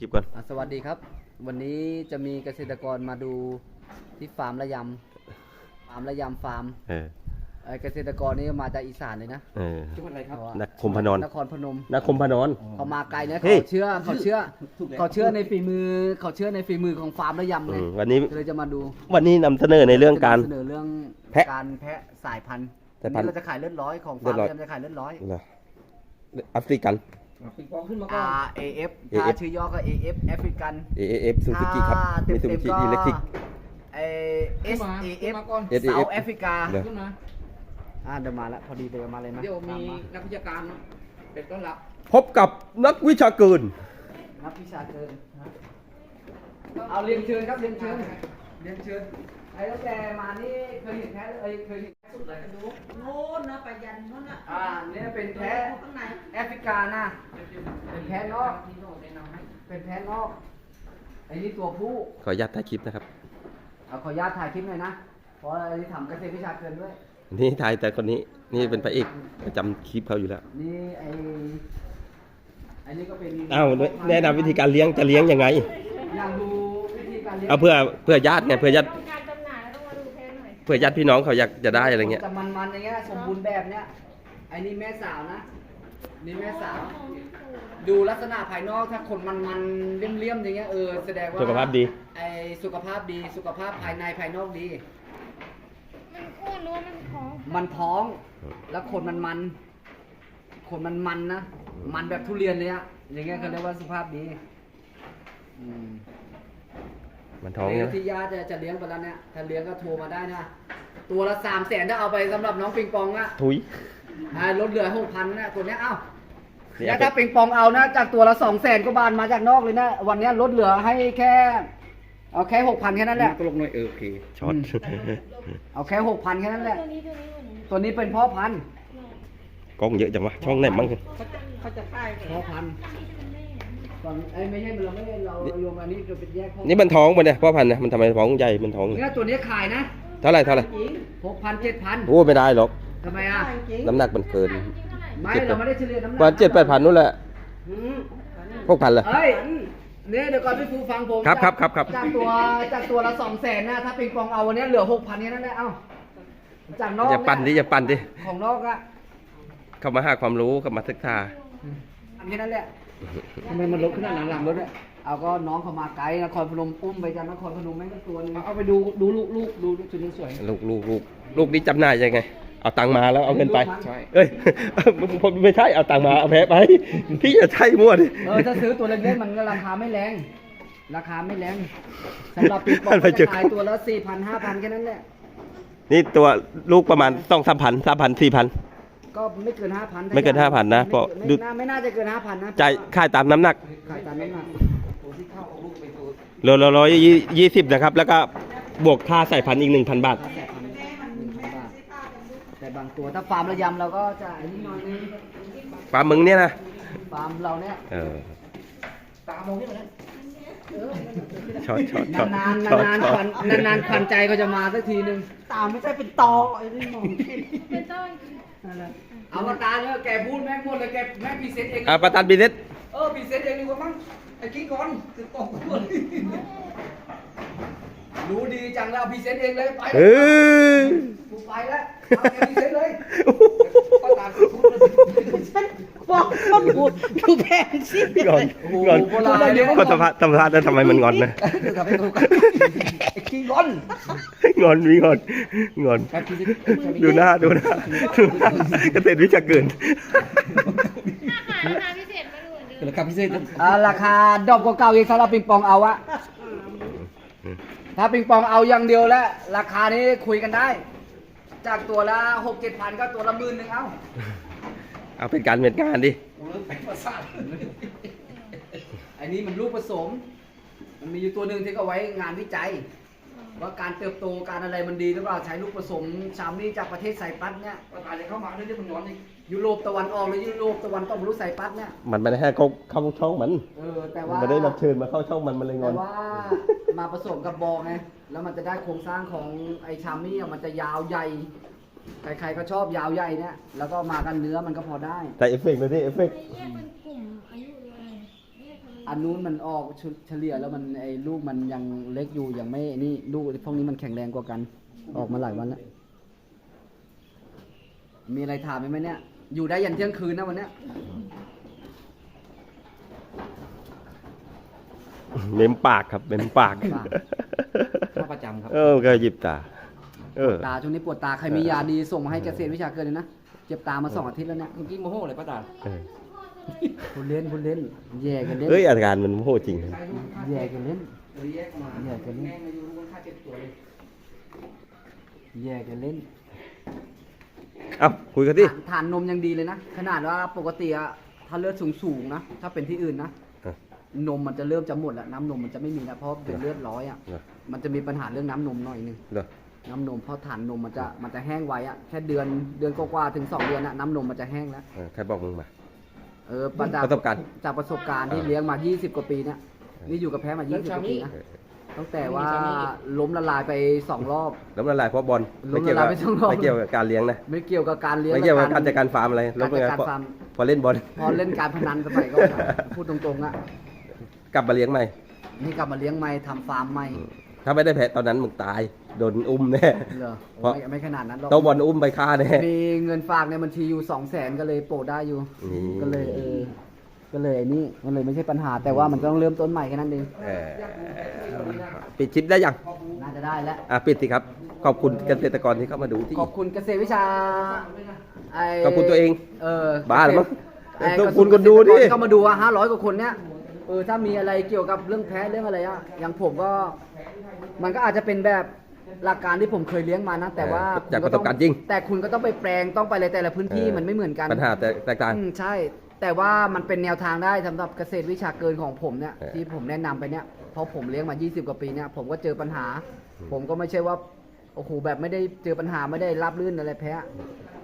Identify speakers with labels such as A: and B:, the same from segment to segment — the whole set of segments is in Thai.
A: คลิปก่อน
B: อะสวัสดีครับ วันนี้จะมีเกษตรกรมาดูที่ฟาร์มระยำฟาร์มระยำฟาร์ม
A: เออ
B: เอ่อเกษตรกรนี่มาจากอีสานเลยนะ
A: เออ
B: จังหวัดอะไรครับ
A: นครพนม
B: นครพนม
A: นักคมพนอน
B: เขามาไกลนะ
A: เฮ้ย
B: เขาเชื่อเขาเชื่อเขาเชื่อในฝีมือเขาเชื่อในฝีมือของฟาร์มระยำ
A: อื
B: เลย
A: มวันนี้
B: ก็เลยจะมาดู
A: วันนี้นำเสนอในเรื่องการ
B: จะนำเสนอเรื่อง
A: แพะ
B: การแพะสายพันธุ์
A: สายพันธุ์
B: วันนี้เราจะขายเลือดร้อยของ
A: เลื
B: ฟา
A: อ
B: ร์
A: ดร้อย
B: มระยำจะขายเลือดร้อย
A: เหรอแอฟริกัน
C: ปิงปองขึ้นมาก่อน
B: R A F ถ้า
A: AF
B: ชื่อย่อก็ A F แอฟริกัน
A: AAF ซูซูกิครับ
B: เต็
A: มี
B: ม
A: ซู
B: เต็
A: ซู
B: ม
A: กิ
B: ก็
A: อิเล็กทริก
B: เอ S
C: ขึ้นมา
B: A
C: ขึ้
B: F
C: นมาก่อน
A: SAF
B: เซาท์แอฟริกา
A: เหรอ
C: ขึ้นมา
B: อ่าเดี๋ยวมาแล้วพอดีเดี๋ยวมาเลยนะ
C: เดี๋ยวมี
B: ตาา
C: นักวิชาการเนอะเป็นต้อนรับ
A: พบกับนักวิชาการ
B: นักวิชาเกินนะเอาเรียนเชิญครับเรียนเชิญ เรียนเชิญ ไอ้ตั้งแต่มานี่เคยเห็นแพ้เอ้ยเคยเห็นแพ้สุดเลยกันดู
D: โน่นนะไปยันโน่นน่ะ
B: อ่าเนี่ยเป็นแพ้
D: ข้างใน
B: แอฟริกานะเป็นแพ้นอก
C: ที่โน่นแนะนำให้
B: เป็นแพ้นอกไอ้นี่ตัวผู้
A: ขออนุญาตถ่ายคลิปนะครับ
B: เอาขออนุญาตถ่ายคลิปหน่อยนะเพราะอันนี้ทำเกษตรวิชาเกินด้วย
A: นี่ถ่ายแต่คนนี้นี่เป็นพระเอกประจำคลิปเขาอยู่แล้ว
B: นี่ไอ้ไอ้นี่ก็เป็น
A: อ้าวแนะนำวิธีการเลี้ยงจะเลี้ยงยังไง
B: อยากดูวิธีการเลี้ยง
A: เอาเพื่อเพื่อญาติไงเพื่อญาติ
D: เพจหน่อย
A: เพื่อญาติพี่น้องเขาอยากจะได้อะไรเงี้ย
B: จะมันๆอย่างเงี้ยสมบูรณ์แบบเนี้ยไอ้นี่แม่สาวนะนี่แม่สาว ดูลักษณะภายนอกถ้าคนมันๆเลี่ยมๆอย่างเงี้ยเออแสดงว่า
A: สุขภาพดี
B: ไอสุขภาพดีสุขภาพภายในภายนอกดี
D: มันอ้วนหรือว่ามันท้อง
B: มันท้องแล้วคนมันมันคนมันมันนะมันแบบทุเรียนเลยอะอย่างเงี้ยเขาเรียกว่าสุขภาพดีอืม
A: มันท้อง
B: เดี๋
A: เนี่ย
B: ยวที่ย่าจะจะเลี้ยงไปแล้วเนี่ยถ้าเลี้ยงก็โทรมาได้นะ ตัวละสามแสนถ้าเอาไปสำหรับน้องปิงปองอะ
A: ทุย
B: อ่าลดเหลือหกพันนะตัวเนี้ยเอ้า
A: นี่
B: แล้ว
A: เอาไป
B: ถ้าปิงปองเอานะ จากตัวละสองแสนกว่าบาทมาจากนอกเลยนะ วันเนี้ยลดเหลือให้แค่เอาแค่หกพันแค่นั้นแหละ
C: ตลกหน่อยเออโอเค
A: ช็อต
B: เอาแค่หกพันแค่นั้นแหละ
D: ตัวนี้ตัวนี้ตัวนี้
B: ตัวนี้เป็นพ่อพันธุ์
A: กล้องเยอะจังวะช่องไหนมั่ง
D: เขาจะเขาจะป้ายไป
B: พ่อพันธุ์ ตอนไอ้ยไม่ใช่เราไม่เราโยมอันนี้จะเป็นแยกพ่อ
A: นี่มันท้องปะเนี่ยพ่อพันธุ์นะมันทำไมท้องใหญ่มันท้อง
B: เนี่ยตัวนี้ขายนะ
A: เท่าไหร่เท่าไหร่
B: หกพันเจ็ดพัน
A: โอ้ไม่ได้หรอก
B: ทำไมอะ
A: น้ำหนักมันเกิน
B: ไม่
A: เจ็ด
B: เราไม่ได้เฉลี่ยน้ำหนั
A: ประมาณเจ็ดแปดพันนู่นแหละ
B: อืม
A: พวกพันเลย
B: เอ้ยเนี่ยเดี๋ยวก่อนพี่ครูฟังผม
A: ครับ
B: จาก
A: ครับครับ
B: จากตัวจากตัวละสองแสนนะถ้าปิงปองเอาวันนี้เหลือหกพันแค่นั้นแหละเอ้าจากนอก
A: อย่าปั่นดิอย่าปั่นดิ
B: ของนอกอะ
A: เข้ามาหาความรู้เข้ามาศึกษา
B: อันแค่นั้นแหละ ทำไมมันลดขนาดนั้นหลังรถเนี่ยเอาก็น้องเขามาไกลนครพนมอุ้มไปจากนครพนมแม่งก็ตัวนึง
C: เอาไปดูดูลูกลูกดูดูจุดนี้สวย
A: ลูกลูกลูกลูกนี้จำหน่ายยังไง เอาตังค์มาแล้วเอาเงินไป
C: ใช่
A: เอ้ย ผมไม่ใช่เอาตังค์มาเอาแพ้ไป พี่อย่าใช่มั่วดิ
B: เออถ้าซื้อตัวเล็กๆมันก็ราคาไม่แรง ราคาไม่แรงสำหรับปิงปอง
A: มันไป
B: ก็
A: เจอ
B: จะขายตัวละสี่พันห้าพันแค่นั้นแหละ
A: นี่ตัวลูกประมาณต้องสามพันสามพันสี่พัน
B: ก็ไม่เกินห้าพัน
A: ไม่เกิน5,000นะเพราะดู
B: ไม่น่าไม่น่าจะเกินห้าพันนะ
A: จ่ายค่ายตามน้ำหนัก
B: ขายตามน้ำหนัก
C: ตัวที่เข้าเอาลูกไปตัว
A: โลละร้อยยี่สิบนะครับ แล้วก็บวกค่าใส่พันธุ์อีกหนึ่งพันบาท
B: แปดพันหนึ่งพันบาทแต่บางตัวถ้าฟาร์มระยำเราก็จะอันนี้หน่อยนึง
A: ปลาหมึงเนี่ยนะ
B: ฟาร์มเราเนี่ย
A: เออ
C: ตามองนี่มาแล้ว
A: ช็อตช็อตช็อต
B: นานๆ
A: ช็อต
B: นาน
A: ช็
B: ๆ
A: อ
B: ควัน
A: ต
B: นานๆควันใจก็จะมาสักทีนึง
D: ตาไม่ใช่เป็นตอไอ้นี่มอง เป็นต้น
B: เอามาตาเนี่ยแกพูดแม่งหมดเลยแกแม่งพรีเซนต์เอง
A: อะประธานบินเนส
B: เออพรีเซนต์เองดีกว่ามั้ง
C: ไอ้กี้ก่อนจะตกตัว
B: รู้ดีจังแล้วพรีเซนต์เองเลยไป
A: เออ
B: กูไปแล้วเอาแกพรีเซนต์เลยก็ตามที่พูดเลย
D: บอกว่าดูดูแพงสิ
A: งอนงอนก็สภาพสภาพแล้วทำไมมันงอนนะ
B: จะทำให้กูกันไอ้ขี้งอน
A: งอนมีงอนงอน
B: แกพรีเซนต์
A: ดูหน้าดูหน้าดูหน้าเกษตรวิชาเกิน
D: อาหารราคาพิเศษมาดูเหมือนเดิม
C: ราคาพิเศษ
B: อ่าราคาดอกกว่าเก่าอีกสำหรับปิงปองเอาอะถ้าปิงปองเอาอย่างเดียวแล้วราคานี้คุยกันได้ จากตัวละหกเจ็ดพันก็ตัวละหมื่นหนึ่งเอา
A: เอาเป็นการเป็นงานดิ
C: กูเริ่มเป็นประสาท
B: อันนี้มันลูกผสม มันมีอยู่ตัวหนึ่งที่เขาไว้งานวิจัย ว่าการเติบโตการอะไรมันดีหรือเปล่าใช้ลูกผสมชามนี่จากประเทศไซปรัสเนี่ย
C: ประธานจะเข้ามาเรื่องที่มันนอนอีก
B: ยุโรปตะวันออกหรือยุโรปตะวันตกไม่รู้ไซปรัสเนี่ย
A: มันไม่ได้ให้เขาเข้าช่องมัน
B: เออแต่
A: มั
B: ว่า
A: นไม่ได้รับเชิญมาเข้าช่องมันมันเลยง
B: แต่
A: อน
B: ว่ามาผสมกับบอกไงแล้วมันจะได้โครงสร้างของไอชามี่อะมันจะยาวใหญ่ใครๆก็ชอบยาวใหญ่เนี่ยแล้วก็มากันเนื้อมันก็พอได้
A: แต่เอฟเฟกต์เลยดิเอฟเฟกต์
D: แยกเป็นกลุ่มอายุ
B: อันนู้นมันออกชุดเฉลี่ยแล้วมันไอ้ลูกมันยังเล็กอยู่ยังไม่นี่ลูกพวกนี้มันแข็งแรงกว่ากัน ออกมาหลายวันแล้วมีอะไรถามไหมเนี่ย อยู่ได้ยันเที่ยงคืนนะวันเนี้ย
A: เม้มปากครับเม้มปาก
B: ปาก
C: ถ้าประจำครับ
A: เออก็หยิบตา เออ
B: ตาช่วงนี้ปวดตาใครมียาดีส่งมาให้เกษตรวิชาเกินเลยนะ เจ็บตามาสองอาทิตย์แล้วเนี่ย
C: เมื่อกี้โมโหเลยป้าตา
A: เออ
B: คุณเล่นคุณเล่นแย่กันเล่น
A: เอ้ยอาการมันโหดจริง
C: ใครรู้ค่า
B: แย่กันเล่น
C: เลยแยกมา
B: แยกกันนี่
C: แม่งมาอยู่รู้ค่าเจ็บตัวเลย
B: แย่กันเล่น
A: เอ้าคุยกันดิ
B: ฐานฐานนมยังดีเลยนะ ขนาดว่าปกติอะถ้าเลือดสูงสูงๆนะ ถ้าเป็นที่อื่นนะ
A: เออน
B: มมันจะเริ่มจะหมดแล้วน้ำนมมันจะไม่มีแล้วเพราะเป็นเลือดร้อยอะ
A: เหรอ
B: มันจะมีปัญหาเรื่องน้ำนมหน่อยนึง
A: เหรอ
B: น้ำนมเพราะฐานนมมันจะมันจะแห้งไวอะแค่เดือนเดือนกว่าๆถึงสองเดือนอะน้ำนมมันจะแห้งแล้ว
A: เออใครบอกมึงมา
B: เออประจาก
A: ประสบการณ์
B: จากประสบการณ์ที่เลี้ยงมา 20 กว่าปีเนี่ยนี่อยู่กับแพ้มา 20 กว่าปีนะ
A: เออ
B: ตั้งแต่ว่าล้มละลายไปสองรอบ
A: แล้วละลายเพราะบอล
B: ล้
A: ไม่
B: ม
A: เกี่ยว
B: ละลาย
A: กับ
B: ไปสองรอบ
A: ไม่เกี่ยวกับการเลี้ยงนะ
B: ไม่เกี่ยวกับการเลี้ยง
A: ไม่เกี่ยวกับ
B: และ
A: การจัดการฟาร์มอะไร
B: การจัดการ
A: เพราะ
B: ฟาร์ม
A: พอเล่นบอล
B: พอเล่นการพนันสมัยก่อนอะพูดตรงๆอะ
A: กลับมาเลี้ยงใหม่
B: นี่กลับมาเลี้ยงใหม่ทำฟาร์มใหม่
A: ถ้าไม่ได้แพ้ตอนนั้นมึงตาย โดนอุ้มแน่
B: เหรอ
A: เพราะ
B: ไม่ไม่ขนาดนั้นหรอก
A: ต้องบอลอุ้มไปฆ่าแน่
B: มีเงินฝากในบัญชีอยู่สองแสนก็เลยโปะได้อยู่
A: นี่
B: ก็เลยเออ ก็เลยไอ้นี่มันเลยไม่ใช่ปัญหาแต่ว่ามันต้องเริ่มต้นใหม่แค่นั้นเอง
A: เออปิดคลิปได้ยัง
B: น่าจะได้แล้ว
A: อะปิดสิครับ ขอบคุณเกษตรกรที่เข้ามาดูที่
B: ขอบคุณเกษตรวิชาไข
A: อบคุณตัวเอง
B: เออ
A: บ้าเหรอมั้ง
B: ไอ้
A: ขอบคุณคนดูดิ
B: เกษตรกรที่เข้ามาดูอะห้าร้อยกว่าคนเนี้ยเออถ้ามีอะไรเกี่ยวกับเรื่องแพ้เรื่องอะไรอะอย่างผมก็ มันก็อาจจะเป็นแบบ หลักการที่ผมเคยเลี้ยงมานะ แต่ว่า
A: เออจาก
B: คุณ
A: ประสบการณ์จริง
B: แต่คุณก็ต้องไปแปลงต้องไปอะไรแต่ละพื้นที่
A: เออ
B: มันไม่เหมือนกัน
A: ปัญหาแตกแตกต่าง
B: อืมใช่ แต่ว่ามันเป็นแนวทางได้สำหรับเกษตรวิชาเกินของผมเนี่ย
A: เออ
B: ที่ผมแนะนำไปเนี่ยเพราะผมเลี้ยงมา 20 กว่าปีเนี่ยผมก็เจอปัญหา ผมก็ไม่ใช่ว่าโอ้โหแบบไม่ได้เจอปัญหาไม่ได้รับลื่นอะไรแพ้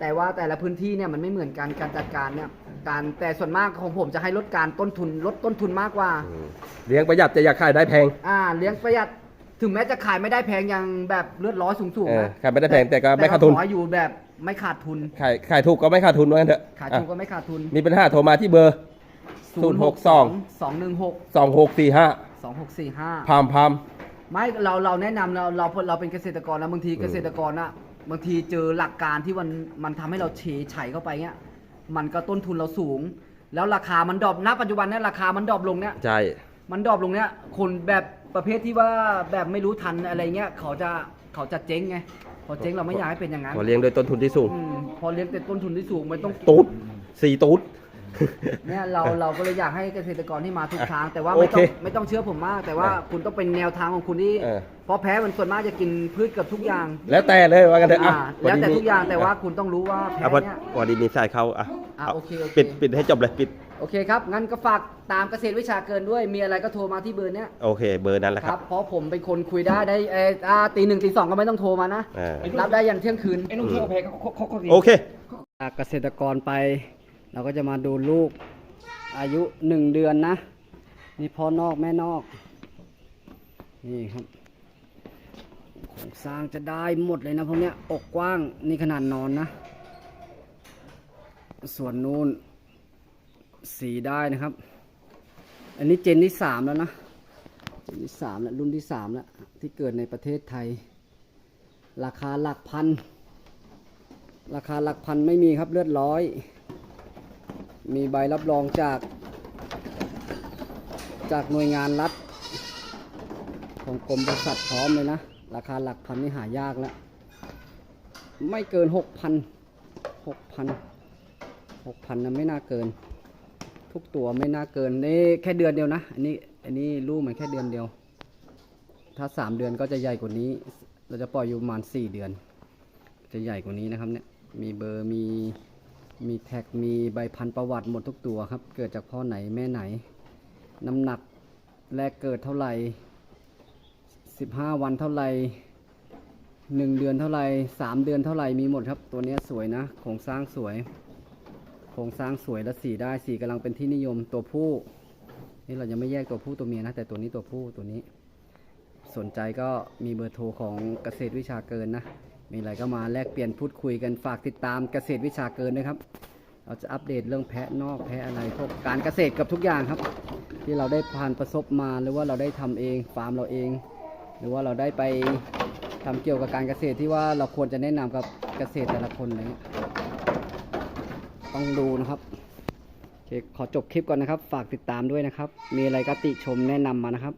B: แต่ว่าแต่ละพื้นที่เนี่ยมันไม่เหมือนกันการจัดการเนี่ยการแต่ส่วนมากของผมจะให้ลดการต้นทุนลดต้นทุนมากกว่า
A: อืมเลี้ยงประหยัดจะอยากขายได้แพง
B: อ่าเลี้ยงประหยัด ถึงแม้จะขายไม่ได้แพงอย่างแบบเลือดร้อยสูง
A: เอ
B: ๆ
A: อ
B: นะ
A: ขายไม่ได้แพงแต่ก็ไม่ขาดทุน
B: ขออยู่แบบไม่ขาดทุน
A: ขายขายถูกก็ไม่ขาดทุนว่างั้นเถอะ
B: ขายถูกก็ไม่ขาดทุน
A: มีปัญหาโทรมาที่เบอร์ 062
B: 216
A: 2645
B: 2645
A: พามพาม
B: ไม่เราเราแนะนำเราเราเราเป็นเกษตรกรแล้วบางทีเกษตรกรอะบางทีเจอหลักการที่มันมันทำให้เราเฉยไฉเข้าไปเงี้ยมันก็ต้นทุนเราสูง แล้วราคามันดรอปณปัจจุบันเนี่ยราคามันดรอปลงเนี่ย
A: ใช่
B: มันดรอปลงเนี่ยคนแบบ ประเภทที่ว่าแบบไม่รู้ทันอะไรเงี้ยเขาจะเขาจะเจ๊งไงพอเจ๊งเราไม่อยากให้เป็นอย่างนั้น
A: พอเลี้ยงโดยต้นทุนที่สูง
B: อืมพอเลี้ยงแต่ต้นทุนที่สูงมันต้อง
A: ตูดสี่ตูด
B: เนี่ยเราเราก็เลยอยากให้เกษตรกรที่มาทุกครั้งแต่ว่า
A: โอ
B: ไม่
A: เค
B: ต้องไม่ต้องเชื่อผมมาก แต่ว่า
A: เออ
B: คุณต้องเป็นแนวทางของคุณที่
A: เออ
B: เพราะแพ้มันส่วนมากจะกินพืชเกือบทุกอย่าง
A: แล้วแต่เลยว่ากันเถอะอะ
B: อ่าแล้วแต่ทุกอย่างแต่ว่าคุณต้องรู้ว่าแพ้
A: อะพอ
B: เนี่ย
A: พอดีมีสายเข้าอะ
B: อะโอเคโอเค
A: ปิดปิดให้จบเลยปิด
B: โอเคครับ งั้นก็ฝากตามเกษตรวิชาเกินด้วย มีอะไรก็โทรมาที่เบอร์เนี้ย
A: โอเค เบอร์นั้นแหละ
B: ค
A: ค
B: รั
A: รั
B: บ บ เพราะผมเป็นคนคุยได้ได้เอออ่าตีหนึ่งตีสองก็ไม่ต้องโทรมานะ
A: เออ
B: รับได้ยันเที่ยงคืน
C: ไอ้นุ่มเที่ยวแพ้เขาเขาเขา
A: โอเค
B: จากเกษตรกรไป เราก็จะมาดูลูกอายุหนึ่งเดือนนะ นี่พ่อนอกแม่นอก นี่ครับโครงสร้างจะได้หมดเลยนะพวกเนี้ยอกกว้างนี่ขนาดนอนนะ ส่วนนู้น สีได้นะครับ อันนี้เจนที่สามแล้วนะเจนที่สามแล้วรุ่นที่สามแล้วที่เกิดในประเทศไทย ราคาหลักพัน ราคาหลักพันไม่มีครับเลือดร้อย มีใบรับรองจาก จากหน่วยงานรัฐ ของกรมบริษัทพร้อมเลยนะ ราคาหลักพันนี่หายากแล้วไม่เกินหกพันหกพันหกพันนะไม่น่าเกิน ทุกตัวไม่น่าเกินนี่แค่เดือนเดียวนะ อันนี้อันนี้ลูกมันแค่เดือนเดียว ถ้าสามเดือนก็จะใหญ่กว่านี้ เราจะปล่อยอยู่ประมาณสี่เดือน จะใหญ่กว่านี้นะครับเนี่ยมีเบอร์มีมีแท็กมีใบพันธุ์ประวัติหมดทุกตัวครับ เกิดจากพ่อไหนแม่ไหน น้ำหนักแรกเกิดเท่าไหร่สิบห้าวันเท่าไหร่หนึ่งเดือนเท่าไหร่สามเดือนเท่าไหร่มีหมดครับ ตัวนี้สวยนะโครงสร้างสวย โครงสร้างสวยและสีได้สีกำลังเป็นที่นิยมตัวผู้ นี่เรายังไม่แยกตัวผู้ตัวเมียนะ แต่ตัวนี้ตัวผู้ตัวนี้ สนใจก็มีเบอร์โทรของเกษตรวิชาเกินนะ มีอะไรก็มาแลกเปลี่ยนพูดคุยกันฝากติดตามเกษตรวิชาเกินด้วยครับ เราจะอัปเดตเรื่องแพะนอกแพะอะไรพวกการเกษตรกับทุกอย่างครับ ที่เราได้ผ่านประสบมาหรือว่าเราได้ทำเองฟาร์มเราเอง หรือว่าเราได้ไปทำเกี่ยวกับการเกษตรที่ว่าเราควรจะแนะนำกับเกษตรแต่ละคนอะไรเงี้ย ต้องดูนะครับโอเคขอจบคลิปก่อนนะครับ ฝากติดตามด้วยนะครับ มีอะไรก็ติชมแนะนำมานะครับ